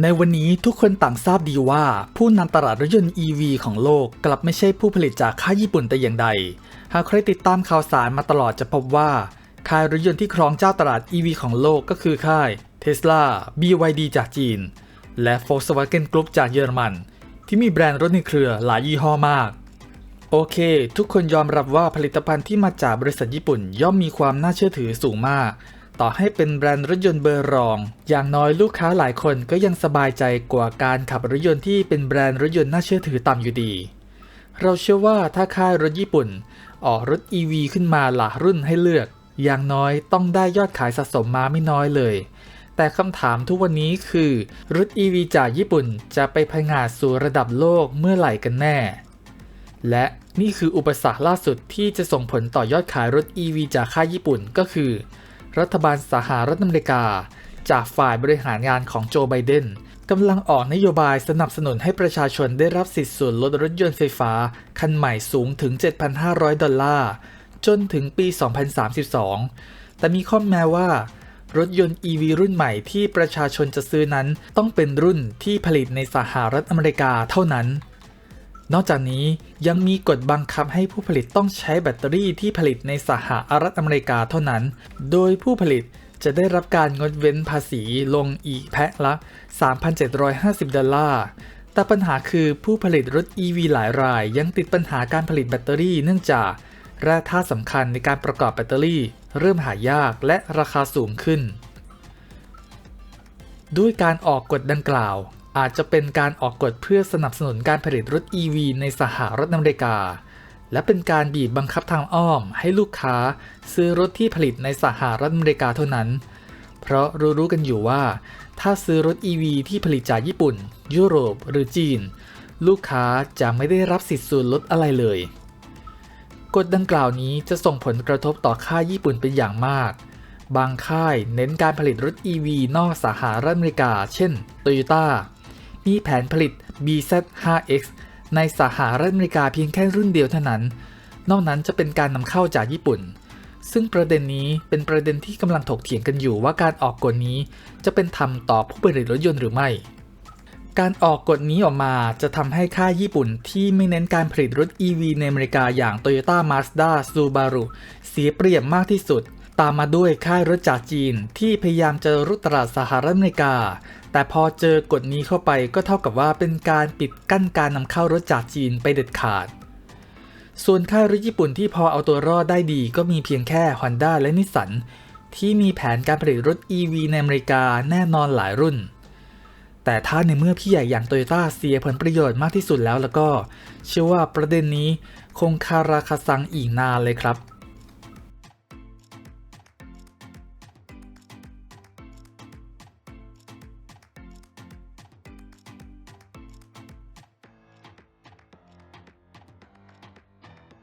ในวันนี้ทุกคนต่างทราบดีว่า ผู้นำตลาดรถยนต์ EV ของโลกกลับไม่ใช่ผู้ผลิตจากค่ายญี่ปุ่นแต่อย่างใด หากใครติดตามข่าวสารมาตลอดจะพบว่า ค่ายรถยนต์ที่ครองเจ้าตลาด EV ของโลกก็คือค่าย Tesla BYD จากจีน และ Volkswagen Group จากเยอรมัน ที่มีแบรนด์รถในเครือหลายยี่ห้อมาก โอเค ทุกคนยอมรับว่าผลิตภัณฑ์ที่มาจากบริษัทญี่ปุ่นย่อมมีความน่าเชื่อถือสูงมาก ต่อให้เป็นแบรนด์รถยนต์เบอร์รอง อย่างน้อยลูกค้าหลายคนก็ยังสบายใจกว่าการขับรถยนต์ที่เป็นแบรนด์รถยนต์น่าเชื่อถือต่ำอยู่ดี เราเชื่อว่าถ้าค่ายรถญี่ปุ่น ออกรถ EV ขึ้นมาหลากรุ่นให้เลือก อย่างน้อยต้องได้ยอดขายสะสมมาไม่น้อยเลย แต่คำถามทุกวันนี้คือ รถ EV จากญี่ปุ่นจะไปพังาดสู่ระดับโลกเมื่อไหร่กันแน่ และนี่คืออุปสรรคล่าสุดที่จะส่งผลต่อยอดขายรถ EV จากค่ายญี่ปุ่นก็คือ รัฐบาลสหรัฐอเมริกา จากฝ่ายบริหารงานของโจไบเดนกำลังออกนโยบายสนับสนุนให้ประชาชนได้รับสิทธิ์ส่วนลดรถยนต์ไฟฟ้า คันใหม่สูงถึง 7,500 ดอลลาร์ จนถึงปี 2032 แต่มีข้อแม้ว่า รถยนต์ EV รุ่นใหม่ที่ประชาชนจะซื้อนั้นต้องเป็นรุ่นที่ผลิตในสหรัฐอเมริกาเท่านั้น นอกจากนี้ยังมีกฎบังคับให้ผู้ผลิตต้องใช้แบตเตอรี่ที่ผลิตในสหรัฐอเมริกาเท่านั้น โดยผู้ผลิตจะได้รับการงดเว้นภาษีลงอีกแพ็คละ 3,750 ดอลลาร์ แต่ปัญหาคือผู้ผลิตรถ EV หลายรายยังติดปัญหาการผลิตแบตเตอรี่เนื่องจากแร่ธาตุสำคัญในการประกอบแบตเตอรี่ เริ่มหายากและราคาสูงขึ้น ด้วยการออกกฎดังกล่าว อาจจะเป็นการออกกฎเพื่อสนับสนุนการผลิตรถ EV ในสหรัฐอเมริกา และเป็นการบีบบังคับทางอ้อมให้ลูกค้าซื้อรถที่ผลิตในสหรัฐอเมริกาเท่านั้น เพราะรู้ๆกันอยู่ว่า ถ้าซื้อรถ EV ที่ผลิตจากญี่ปุ่น ยุโรปหรือจีน ลูกค้าจะไม่ได้รับสิทธิ์ส่วนลดอะไรเลย กฎดังกล่าวนี้จะส่งผลกระทบต่อค่ายญี่ปุ่นเป็นอย่างมากบางค่ายเน้นการผลิตรถ EV นอกสหรัฐอเมริกา เช่น Toyota มีแผนผลิต BZ5X ในสหรัฐอเมริกาเพียงแค่รุ่นเดียวเท่านั้น นอกนั้นจะเป็นการนำเข้าจากญี่ปุ่น ซึ่งประเด็นนี้เป็นประเด็นที่กำลังถกเถียงกันอยู่ว่าการออกกฎนี้จะเป็นธรรมต่อผู้ผลิตรถยนต์หรือไม่ การออกกฎนี้ออกมาจะทำให้ค่ายญี่ปุ่นที่ไม่เน้นการผลิตรถ EV ในอเมริกาอย่าง Toyota Mazda Subaru เสียเปรียบมากที่สุด ตามมาด้วยค่ายรถจากจีนที่พยายามจะรุกตลาดสหรัฐอเมริกา แต่พอเจอกฎนี้เข้าไปก็เท่ากับว่าเป็นการปิดกั้นการนำเข้ารถจากจีนไปเด็ดขาด ส่วนค่ายรถญี่ปุ่นที่พอเอาตัวรอดได้ดีก็มีเพียงแค่ Honda และนิสสันที่มีแผนการผลิตรถ EV ในอเมริกาแน่นอนหลายรุ่น แต่ถ้าในเมื่อพี่ใหญ่อย่างโตโยต้าเสียผลประโยชน์มากที่สุดแล้วแล้วก็ เชื่อว่าประเด็นนี้คงคาราคาซังอีกนานเลยครับ